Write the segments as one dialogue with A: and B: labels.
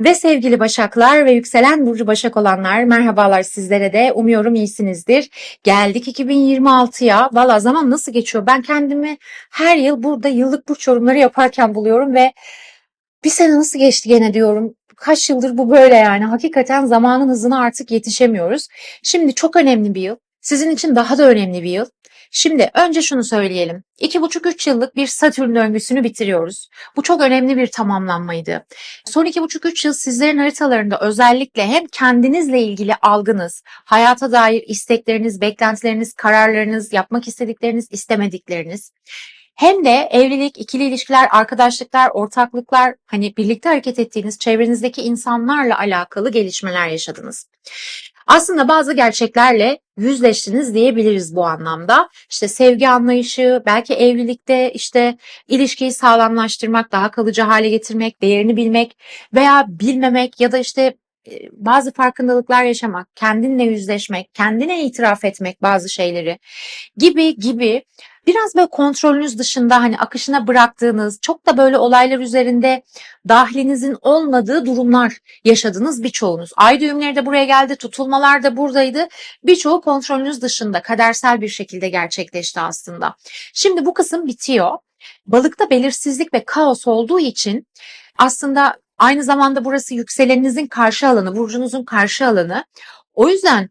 A: Ve sevgili Başaklar ve yükselen burcu Başak olanlar merhabalar sizlere de umuyorum iyisinizdir. Geldik 2026'ya. Valla zaman nasıl geçiyor? Ben kendimi her yıl burada yıllık burç yorumları yaparken buluyorum ve bir sene nasıl geçti gene diyorum. Kaç yıldır bu böyle yani. Hakikaten zamanın hızına artık yetişemiyoruz. Şimdi çok önemli bir yıl. Sizin için daha da önemli bir yıl. Şimdi önce şunu söyleyelim. 2,5-3 yıllık bir Satürn döngüsünü bitiriyoruz. Bu çok önemli bir tamamlanmaydı. Son 2,5-3 yıl sizlerin haritalarında özellikle hem kendinizle ilgili algınız, hayata dair istekleriniz, beklentileriniz, kararlarınız, yapmak istedikleriniz, istemedikleriniz hem de evlilik, ikili ilişkiler, arkadaşlıklar, ortaklıklar, hani birlikte hareket ettiğiniz çevrenizdeki insanlarla alakalı gelişmeler yaşadınız. Aslında bazı gerçeklerle yüzleştiniz diyebiliriz bu anlamda. İşte sevgi anlayışı, belki evlilikte işte ilişkiyi sağlamlaştırmak, daha kalıcı hale getirmek, değerini bilmek veya bilmemek ya da işte e, bazı farkındalıklar yaşamak, kendinle yüzleşmek, kendine itiraf etmek bazı şeyleri gibi gibi biraz böyle kontrolünüz dışında hani akışına bıraktığınız, çok da böyle olaylar üzerinde dahlinizin olmadığı durumlar yaşadınız birçoğunuz. Ay düğümleri de buraya geldi, tutulmalar da buradaydı. Birçoğu kontrolünüz dışında kadersel bir şekilde gerçekleşti aslında. Şimdi bu kısım bitiyor. Balıkta belirsizlik ve kaos olduğu için aslında aynı zamanda burası yükseleninizin karşı alanı, burcunuzun karşı alanı. O yüzden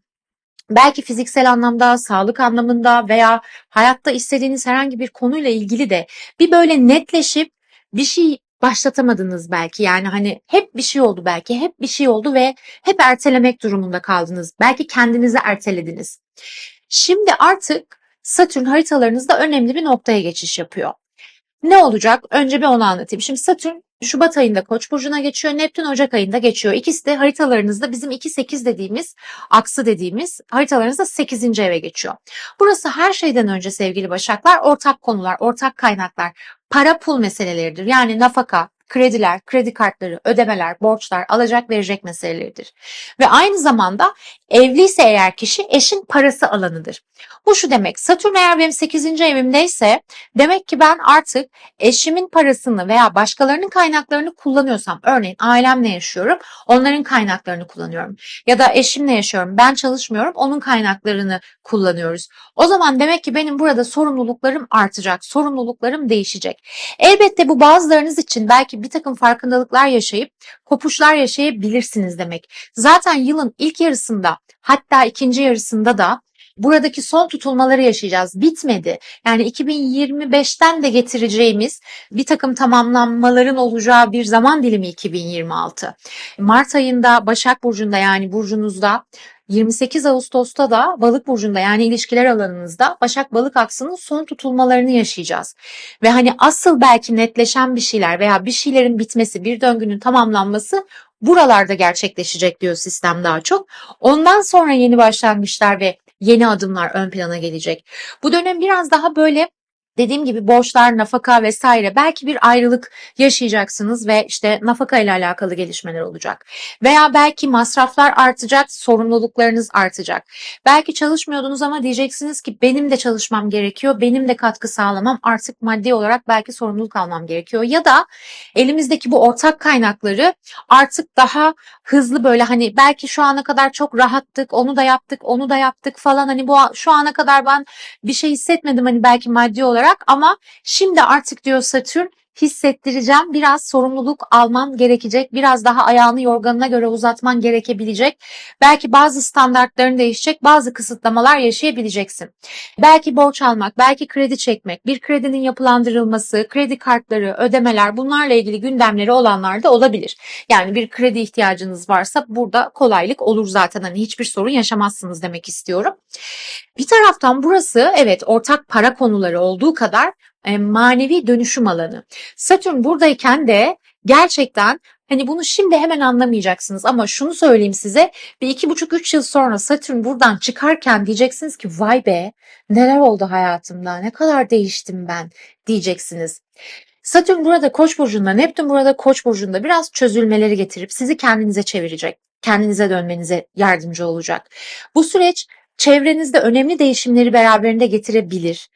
A: belki fiziksel anlamda, sağlık anlamında veya hayatta istediğiniz herhangi bir konuyla ilgili de bir böyle netleşip bir şey başlatamadınız belki. Yani hani hep bir şey oldu belki, hep bir şey oldu ve hep ertelemek durumunda kaldınız. Belki kendinizi ertelediniz. Şimdi artık Satürn haritalarınızda önemli bir noktaya geçiş yapıyor. Ne olacak? Önce bir onu anlatayım. Şimdi Satürn Şubat ayında Koç burcuna geçiyor, Neptün Ocak ayında geçiyor. İkisi de haritalarınızda bizim 2-8 dediğimiz, aksı dediğimiz haritalarınızda 8. eve geçiyor. Burası her şeyden önce sevgili Başaklar ortak konular, ortak kaynaklar, para pul meseleleridir. Yani nafaka, krediler, kredi kartları, ödemeler, borçlar, alacak verecek meseleleridir. Ve aynı zamanda evliyse eğer kişi eşin parası alanıdır. Bu şu demek Satürn eğer benim 8. evimdeyse demek ki ben artık eşimin parasını veya başkalarının kaynaklarını kullanıyorsam örneğin ailemle yaşıyorum onların kaynaklarını kullanıyorum. Ya da eşimle yaşıyorum ben çalışmıyorum onun kaynaklarını kullanıyoruz. O zaman demek ki benim burada sorumluluklarım artacak, sorumluluklarım değişecek. Elbette bu bazılarınız için belki bir takım farkındalıklar yaşayıp kopuşlar yaşayabilirsiniz demek. Zaten yılın ilk yarısında hatta ikinci yarısında da buradaki son tutulmaları yaşayacağız. Bitmedi. Yani 2025'ten de getireceğimiz bir takım tamamlanmaların olacağı bir zaman dilimi 2026. Mart ayında Başak Burcu'nda yani burcunuzda 28 Ağustos'ta da Balık burcunda yani ilişkiler alanınızda Başak Balık aksının son tutulmalarını yaşayacağız. Ve hani asıl belki netleşen bir şeyler veya bir şeylerin bitmesi, bir döngünün tamamlanması buralarda gerçekleşecek diyor sistem daha çok. Ondan sonra yeni başlangıçlar ve yeni adımlar ön plana gelecek. Bu dönem biraz daha böyle dediğim gibi borçlar, nafaka vesaire belki bir ayrılık yaşayacaksınız ve işte nafaka ile alakalı gelişmeler olacak. Veya belki masraflar artacak, sorumluluklarınız artacak. Belki çalışmıyordunuz ama diyeceksiniz ki benim de çalışmam gerekiyor, benim de katkı sağlamam artık maddi olarak belki sorumluluk almam gerekiyor. Ya da elimizdeki bu ortak kaynakları artık daha hızlı böyle hani belki şu ana kadar çok rahattık, onu da yaptık, onu da yaptık falan hani bu şu ana kadar ben bir şey hissetmedim hani belki maddi olarak olarak ama şimdi artık diyor Satürn hissettireceğim. Biraz sorumluluk alman gerekecek. Biraz daha ayağını yorganına göre uzatman gerekebilecek. Belki bazı standartların değişecek. Bazı kısıtlamalar yaşayabileceksin. Belki borç almak, belki kredi çekmek, bir kredinin yapılandırılması, kredi kartları, ödemeler bunlarla ilgili gündemleri olanlar da olabilir. Yani bir kredi ihtiyacınız varsa burada kolaylık olur zaten. Hani hiçbir sorun yaşamazsınız demek istiyorum. Bir taraftan burası evet ortak para konuları olduğu kadar e, manevi dönüşüm alanı. Satürn buradayken de gerçekten Hani bunu şimdi hemen anlamayacaksınız ama şunu söyleyeyim size bir iki buçuk üç yıl sonra Satürn buradan çıkarken diyeceksiniz ki vay be neler oldu hayatımda ne kadar değiştim ben diyeceksiniz. Satürn burada Koç burcunda, Neptün burada Koç burcunda biraz çözülmeleri getirip sizi kendinize çevirecek. Kendinize dönmenize yardımcı olacak. Bu süreç çevrenizde önemli değişimleri beraberinde getirebilir.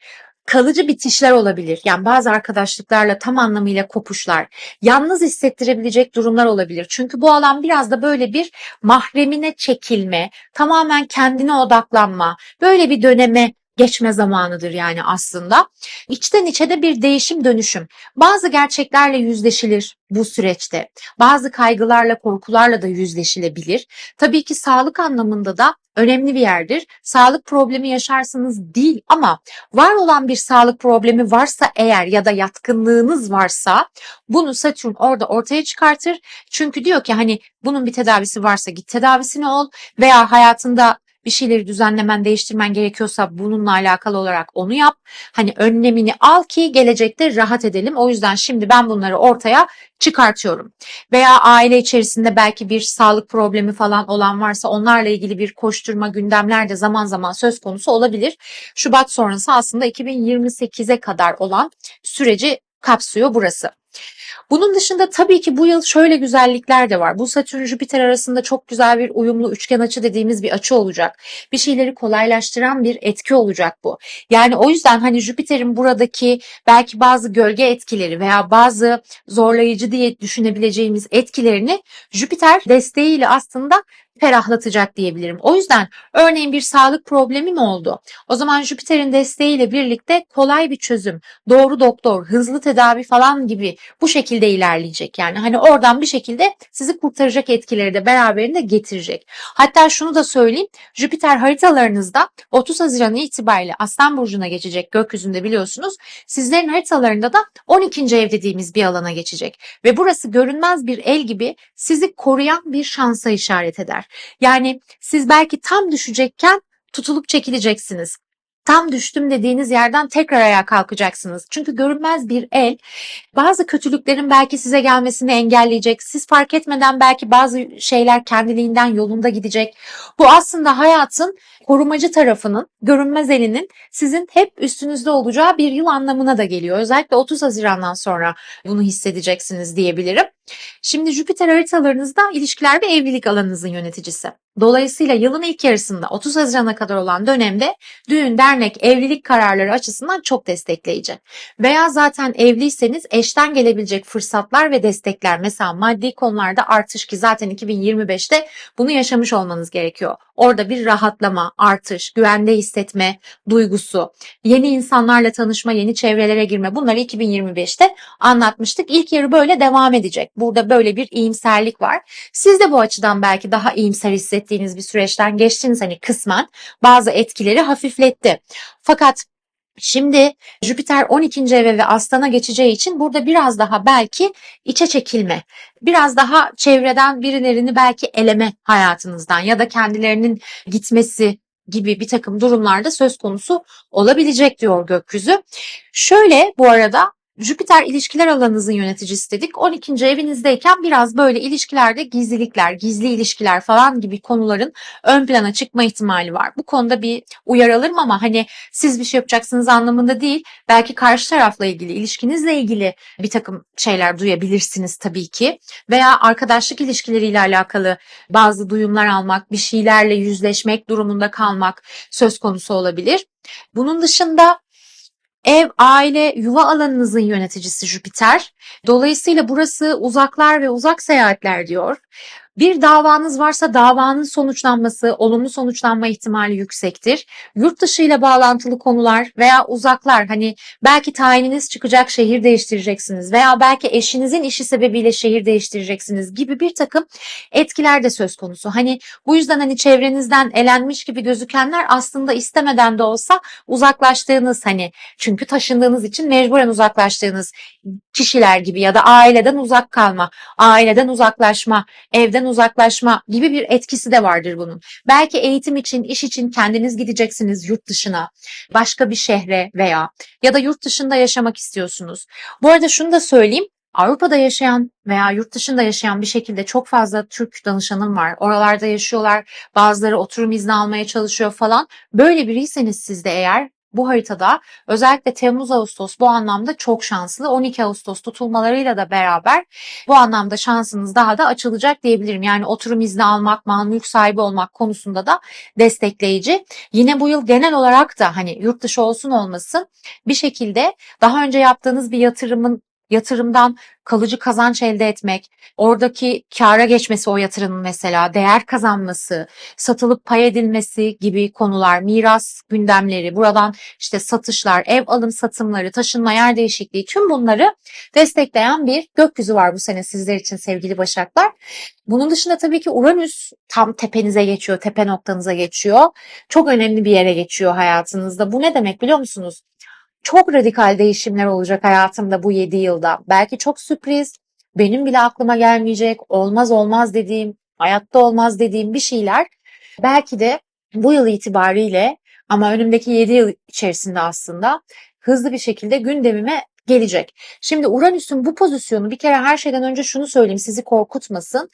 A: Kalıcı bitişler olabilir. Yani bazı arkadaşlıklarla tam anlamıyla kopuşlar, yalnız hissettirebilecek durumlar olabilir. Çünkü bu alan biraz da böyle bir mahremine çekilme, tamamen kendine odaklanma, böyle bir döneme geçme zamanıdır yani aslında. İçten içe de bir değişim dönüşüm. Bazı gerçeklerle yüzleşilir bu süreçte. Bazı kaygılarla, korkularla da yüzleşilebilir. Tabii ki sağlık anlamında da önemli bir yerdir. Sağlık problemi yaşarsınız değil ama var olan bir sağlık problemi varsa eğer ya da yatkınlığınız varsa bunu Satürn orada ortaya çıkartır. Çünkü diyor ki hani bunun bir tedavisi varsa git tedavisini ol veya hayatında bir şeyleri düzenlemen, değiştirmen gerekiyorsa bununla alakalı olarak onu yap. Hani önlemini al ki gelecekte rahat edelim. O yüzden şimdi ben bunları ortaya çıkartıyorum. Veya aile içerisinde belki bir sağlık problemi falan olan varsa onlarla ilgili bir koşturma gündemler de zaman zaman söz konusu olabilir. Şubat sonrası aslında 2028'e kadar olan süreci kapsıyor burası. Bunun dışında tabii ki bu yıl şöyle güzellikler de var. Bu Satürn Jüpiter arasında çok güzel bir uyumlu üçgen açı dediğimiz bir açı olacak. Bir şeyleri kolaylaştıran bir etki olacak bu. Yani o yüzden hani Jüpiter'in buradaki belki bazı gölge etkileri veya bazı zorlayıcı diye düşünebileceğimiz etkilerini Jüpiter desteğiyle aslında ferahlatacak diyebilirim. O yüzden örneğin bir sağlık problemi mi oldu? O zaman Jüpiter'in desteğiyle birlikte kolay bir çözüm, doğru doktor, hızlı tedavi falan gibi bu şekilde ilerleyecek. Yani hani oradan bir şekilde sizi kurtaracak etkileri de beraberinde getirecek. Hatta şunu da söyleyeyim. Jüpiter haritalarınızda 30 Haziran itibariyle Aslan Burcu'na geçecek gökyüzünde biliyorsunuz. Sizlerin haritalarında da 12. ev dediğimiz bir alana geçecek. Ve burası görünmez bir el gibi sizi koruyan bir şansa işaret eder. Yani siz belki tam düşecekken tutulup çekileceksiniz. Tam düştüm dediğiniz yerden tekrar ayağa kalkacaksınız. Çünkü görünmez bir el bazı kötülüklerin belki size gelmesini engelleyecek. Siz fark etmeden belki bazı şeyler kendiliğinden yolunda gidecek. Bu aslında hayatın korumacı tarafının, görünmez elinin sizin hep üstünüzde olacağı bir yıl anlamına da geliyor. Özellikle 30 Haziran'dan sonra bunu hissedeceksiniz diyebilirim. Şimdi Jüpiter haritalarınızda ilişkiler ve evlilik alanınızın yöneticisi. Dolayısıyla yılın ilk yarısında 30 Haziran'a kadar olan dönemde düğün, dernek, evlilik kararları açısından çok destekleyici. Veya zaten evliyseniz eşten gelebilecek fırsatlar ve destekler mesela maddi konularda artış ki zaten 2025'te bunu yaşamış olmanız gerekiyor. Orada bir rahatlama, artış, güvende hissetme duygusu, yeni insanlarla tanışma, yeni çevrelere girme bunları 2025'te anlatmıştık. İlk yarı böyle devam edecek. Burada böyle bir iyimserlik var. Siz de bu açıdan belki daha iyimser hissettiğiniz bir süreçten geçtiniz hani kısmen bazı etkileri hafifletti. Fakat Şimdi Jüpiter 12. eve ve Aslan'a geçeceği için burada biraz daha belki içe çekilme, biraz daha çevreden birilerini belki eleme hayatınızdan ya da kendilerinin gitmesi gibi bir takım durumlarda söz konusu olabilecek diyor gökyüzü. Şöyle bu arada Jüpiter ilişkiler alanınızın yöneticisi dedik. 12. evinizdeyken biraz böyle ilişkilerde gizlilikler, gizli ilişkiler falan gibi konuların ön plana çıkma ihtimali var. Bu konuda bir uyaralım ama hani siz bir şey yapacaksınız anlamında değil. Belki karşı tarafla ilgili, ilişkinizle ilgili bir takım şeyler duyabilirsiniz tabii ki. Veya arkadaşlık ilişkileriyle alakalı bazı duyumlar almak, bir şeylerle yüzleşmek durumunda kalmak söz konusu olabilir. Bunun dışında Ev, aile, yuva alanınızın yöneticisi Jüpiter. Dolayısıyla burası uzaklar ve uzak seyahatler diyor. Bir davanız varsa davanın sonuçlanması, olumlu sonuçlanma ihtimali yüksektir. Yurt dışı ile bağlantılı konular veya uzaklar hani belki tayininiz çıkacak şehir değiştireceksiniz veya belki eşinizin işi sebebiyle şehir değiştireceksiniz gibi bir takım etkiler de söz konusu. Hani bu yüzden hani çevrenizden elenmiş gibi gözükenler aslında istemeden de olsa uzaklaştığınız hani çünkü taşındığınız için mecburen uzaklaştığınız kişiler gibi ya da aileden uzak kalma, aileden uzaklaşma, evden uzaklaşma gibi bir etkisi de vardır bunun. Belki eğitim için, iş için kendiniz gideceksiniz yurt dışına, başka bir şehre veya ya da yurt dışında yaşamak istiyorsunuz. Bu arada şunu da söyleyeyim. Avrupa'da yaşayan veya yurt dışında yaşayan bir şekilde çok fazla Türk danışanım var. Oralarda yaşıyorlar. Bazıları oturum izni almaya çalışıyor falan. Böyle biriyseniz siz de eğer bu haritada özellikle Temmuz-Ağustos bu anlamda çok şanslı. 12 Ağustos tutulmalarıyla da beraber bu anlamda şansınız daha da açılacak diyebilirim. Yani oturum izni almak, mal mülk sahibi olmak konusunda da destekleyici. Yine bu yıl genel olarak da hani yurt dışı olsun olmasın bir şekilde daha önce yaptığınız bir yatırımın yatırımdan kalıcı kazanç elde etmek, oradaki kâra geçmesi o yatırımın mesela, değer kazanması, satılıp pay edilmesi gibi konular, miras gündemleri, buradan işte satışlar, ev alım satımları, taşınma, yer değişikliği tüm bunları destekleyen bir gökyüzü var bu sene sizler için sevgili Başaklar. Bunun dışında tabii ki Uranüs tam tepenize geçiyor, tepe noktanıza geçiyor. Çok önemli bir yere geçiyor hayatınızda. Bu ne demek biliyor musunuz? Çok radikal değişimler olacak hayatımda bu 7 yılda. Belki çok sürpriz, benim bile aklıma gelmeyecek, olmaz olmaz dediğim, hayatta olmaz dediğim bir şeyler. Belki de bu yıl itibariyle ama önümdeki 7 yıl içerisinde aslında hızlı bir şekilde gündemime gelecek. Şimdi Uranüs'ün bu pozisyonu bir kere her şeyden önce şunu söyleyeyim sizi korkutmasın.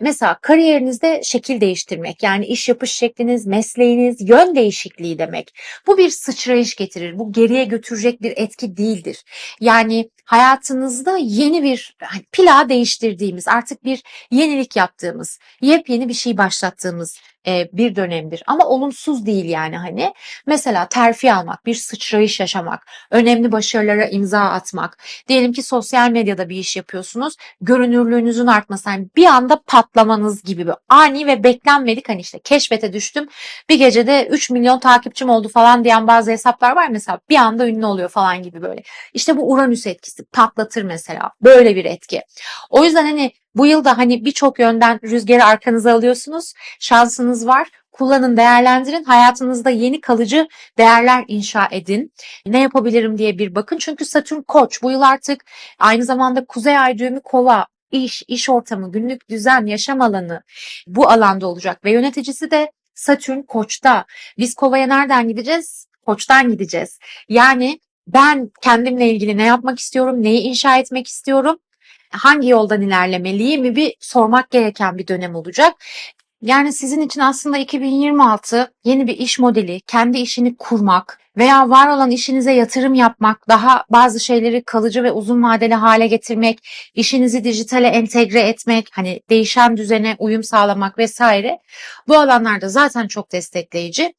A: Mesela kariyerinizde şekil değiştirmek yani iş yapış şekliniz, mesleğiniz, yön değişikliği demek. Bu bir sıçrayış getirir. Bu geriye götürecek bir etki değildir. Yani hayatınızda yeni bir hani plağı değiştirdiğimiz, artık bir yenilik yaptığımız, yepyeni bir şey başlattığımız e, bir dönemdir. Ama olumsuz değil yani hani. Mesela terfi almak, bir sıçrayış yaşamak, önemli başarılara imza atmak. Diyelim ki sosyal medyada bir iş yapıyorsunuz. Görünürlüğünüzün artması, yani bir anda patlamanız gibi bir ani ve beklenmedik hani işte keşfete düştüm. Bir gecede 3 milyon takipçim oldu falan diyen bazı hesaplar var mesela. Bir anda ünlü oluyor falan gibi böyle. İşte bu Uranüs etkisi patlatır mesela. Böyle bir etki. O yüzden hani bu yılda hani birçok yönden rüzgarı arkanıza alıyorsunuz. Şansınız var. Kullanın, değerlendirin. Hayatınızda yeni kalıcı değerler inşa edin. Ne yapabilirim diye bir bakın. Çünkü Satürn Koç bu yıl artık aynı zamanda Kuzey Ay düğümü Kova iş, iş ortamı, günlük düzen, yaşam alanı bu alanda olacak ve yöneticisi de Satürn Koç'ta. Biz Kova'ya nereden gideceğiz? Koç'tan gideceğiz. Yani ben kendimle ilgili ne yapmak istiyorum, neyi inşa etmek istiyorum, hangi yoldan ilerlemeliyim bir sormak gereken bir dönem olacak. Yani sizin için aslında 2026 yeni bir iş modeli, kendi işini kurmak veya var olan işinize yatırım yapmak, daha bazı şeyleri kalıcı ve uzun vadeli hale getirmek, işinizi dijitale entegre etmek, hani değişen düzene uyum sağlamak vesaire. Bu alanlarda zaten çok destekleyici.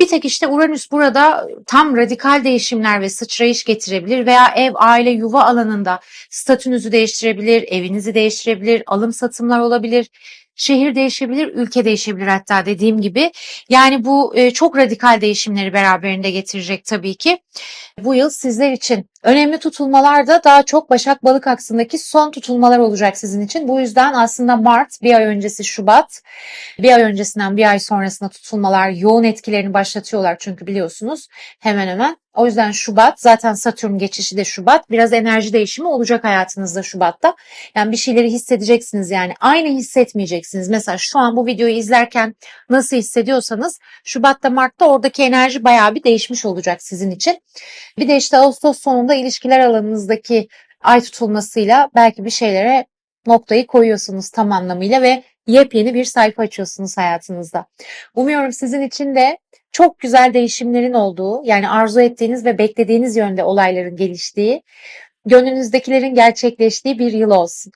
A: Bir tek işte Uranüs burada tam radikal değişimler ve sıçrayış getirebilir veya ev, aile, yuva alanında statünüzü değiştirebilir, evinizi değiştirebilir, alım satımlar olabilir şehir değişebilir, ülke değişebilir hatta dediğim gibi. Yani bu e, çok radikal değişimleri beraberinde getirecek tabii ki. Bu yıl sizler için önemli tutulmalar da daha çok Başak Balık aksındaki son tutulmalar olacak sizin için. Bu yüzden aslında Mart, bir ay öncesi Şubat, bir ay öncesinden bir ay sonrasında tutulmalar yoğun etkilerini başlatıyorlar çünkü biliyorsunuz hemen hemen. O yüzden Şubat zaten Satürn geçişi de Şubat. Biraz enerji değişimi olacak hayatınızda Şubat'ta. Yani bir şeyleri hissedeceksiniz yani. Aynı hissetmeyeceksiniz. Mesela şu an bu videoyu izlerken nasıl hissediyorsanız Şubat'ta Mart'ta oradaki enerji bayağı bir değişmiş olacak sizin için. Bir de işte Ağustos sonunda ilişkiler alanınızdaki ay tutulmasıyla belki bir şeylere noktayı koyuyorsunuz tam anlamıyla ve yepyeni bir sayfa açıyorsunuz hayatınızda. Umuyorum sizin için de çok güzel değişimlerin olduğu, yani arzu ettiğiniz ve beklediğiniz yönde olayların geliştiği, gönlünüzdekilerin gerçekleştiği bir yıl olsun.